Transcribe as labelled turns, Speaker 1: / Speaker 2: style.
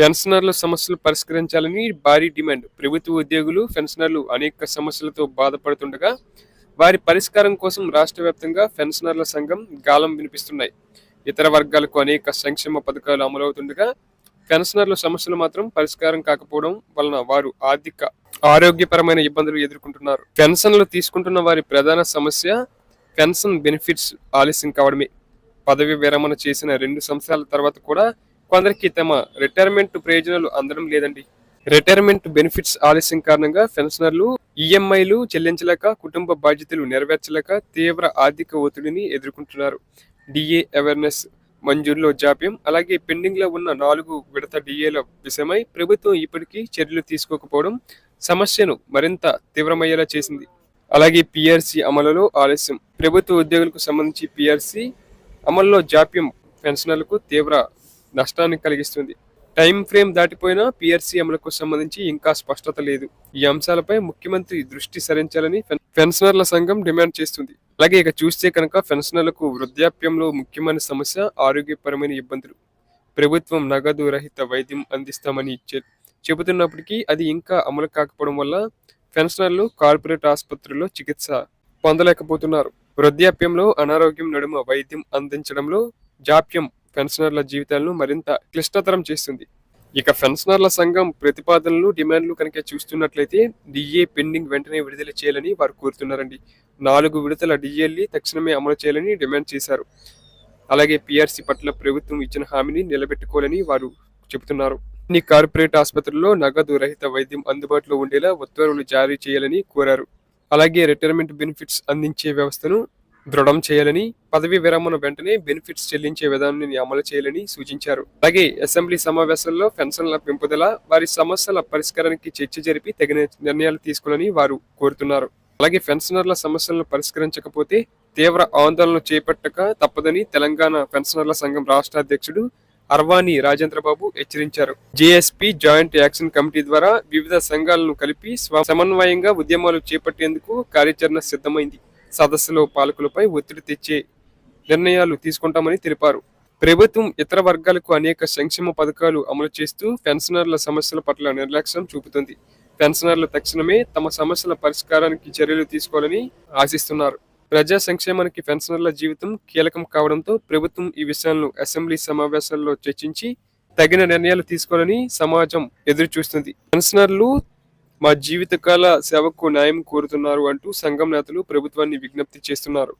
Speaker 1: పెన్షనర్ల సమస్యలు పరిష్కరించాలని భారీ డిమాండ్. ప్రభుత్వ ఉద్యోగులు పెన్షనర్లు అనేక సమస్యలతో బాధపడుతుండగా వారి పరిష్కారం కోసం రాష్ట్ర వ్యాప్తంగా పెన్షనర్ల సంఘం గాలం వినిపిస్తున్నాయి. ఇతర వర్గాలకు అనేక సంక్షేమ పథకాలు అమలవుతుండగా పెన్షనర్ల సమస్యలు మాత్రం పరిష్కారం కాకపోవడం వలన వారు ఆర్థిక ఆరోగ్యపరమైన ఇబ్బందులు ఎదుర్కొంటున్నారు. పెన్షన్లు తీసుకుంటున్న వారి ప్రధాన సమస్య పెన్షన్ బెనిఫిట్స్ ఆలస్యం కావడమే. పదవి విరమణ చేసిన రెండు సంవత్సరాల తర్వాత కూడా కొందరికి తమ రిటైర్మెంట్ ప్రయోజనాలు అందడం లేదండి. రిటైర్మెంట్ బెనిఫిట్స్ ఆలస్యం కారణంగా పెన్షనర్లు ఈఎంఐలు చెల్లించలేక కుటుంబ బాధ్యతలు నెరవేర్చలేక తీవ్ర ఆర్థిక ఒత్తిడిని ఎదుర్కొంటున్నారు. డిఏ అవేర్నెస్ మంజూరులో జాప్యం అలాగే పెండింగ్లో ఉన్న నాలుగు విడత డిఏల విషయమై ప్రభుత్వం ఇప్పటికీ చర్యలు తీసుకోకపోవడం సమస్యను మరింత తీవ్రమయ్యేలా చేసింది. అలాగే పిఆర్సి అమలులో ఆలస్యం. ప్రభుత్వ ఉద్యోగులకు సంబంధించి పిఆర్సి అమల్లో జాప్యం పెన్షనర్లకు తీవ్ర నష్టాన్ని కలిగిస్తుంది. టైం ఫ్రేమ్ దాటిపోయినా పిఆర్సీ అమలుకు సంబంధించి ఇంకా స్పష్టత లేదు. ఈ అంశాలపై ముఖ్యమంత్రి దృష్టి సారించాలని పెన్షనర్ల సంఘం డిమాండ్ చేస్తుంది. అలాగే ఇక చూస్తే కనుక పెన్షనర్లకు వృద్ధాప్యంలో ముఖ్యమైన సమస్య ఆరోగ్యపరమైన ఇబ్బందులు. ప్రభుత్వం నగదు రహిత వైద్యం అందిస్తామని చెబుతున్నప్పటికీ అది ఇంకా అమలు కాకపోవడం వల్ల పెన్షనర్లు కార్పొరేట్ ఆసుపత్రుల్లో చికిత్స పొందలేకపోతున్నారు. వృద్ధాప్యంలో అనారోగ్యం నడుమ వైద్యం అందించడంలో జాప్యం పెన్షనర్ల జీవితాలను మరింత క్లిష్టతరం చేస్తుంది. ఇక పెన్షనర్ల సంఘం ప్రతిపాదనలు డిమాండ్లు కనుక చూస్తున్నట్లయితే డిఏ పెండింగ్ వెంటనే విడుదల చేయాలని వారు కోరుతున్నారండి. నాలుగు విడతల డిఏల్ని తక్షణమే అమలు చేయాలని డిమాండ్ చేశారు. అలాగే పిఆర్సీ పట్ల ప్రభుత్వం ఇచ్చిన హామీని నిలబెట్టుకోవాలని వారు చెబుతున్నారు. అన్ని కార్పొరేట్ ఆసుపత్రుల్లో నగదు రహిత వైద్యం అందుబాటులో ఉండేలా ఉత్తర్వులు జారీ చేయాలని కోరారు. అలాగే రిటైర్మెంట్ బెనిఫిట్స్ అందించే వ్యవస్థను దృఢం చేయాలని పదవి విరమణ వెంటనే బెనిఫిట్స్ చెల్లించే విధానాన్ని అమలు చేయాలని సూచించారు. అలాగే అసెంబ్లీ సమావేశంలో పెన్షన్ల పెంపుదల వారి సమస్యల పరిష్కారానికి చర్చ జరిపి తగిన నిర్ణయాలు తీసుకోవాలని వారు కోరుతున్నారు. అలాగే పెన్షనర్ల సమస్యలను పరిష్కరించకపోతే తీవ్ర ఆందోళనలు చేపట్టక తప్పదని తెలంగాణ పెన్షనర్ల సంఘం రాష్ట్ర అధ్యక్షుడు అర్వాణి రాజేంద్రబాబు హెచ్చరించారు. జేఎస్పీ జాయింట్ యాక్షన్ కమిటీ ద్వారా వివిధ సంఘాలను కలిపి సమన్వయంగా ఉద్యమాలు చేపట్టేందుకు కార్యాచరణ సిద్ధమైంది. సదస్సులో పాలకులపై ఒత్తిడి తెచ్చే నిర్ణయాలు తీసుకుంటామని తెలిపారు. ప్రభుత్వం ఇతర వర్గాలకు అనేక సంక్షేమ పథకాలు అమలు చేస్తూ పెన్షనర్ల సమస్యల పట్ల నిర్లక్ష్యం చూపుతుంది. పెన్షనర్లు తక్షణమే తమ సమస్యల పరిష్కారానికి చర్యలు తీసుకోవాలని ఆశిస్తున్నారు. ప్రజా సంక్షేమానికి పెన్షనర్ల జీవితం కీలకం కావడంతో ప్రభుత్వం ఈ విషయాలను అసెంబ్లీ సమావేశాల్లో చర్చించి తగిన నిర్ణయాలు తీసుకోవాలని సమాజం ఎదురు చూస్తుంది పెన్షనర్లు మా జీవితకాల సేవకు న్యాయం కోరుతున్నారు అంటూ సంఘం నేతలు ప్రభుత్వాన్ని విజ్ఞప్తి చేస్తున్నారు.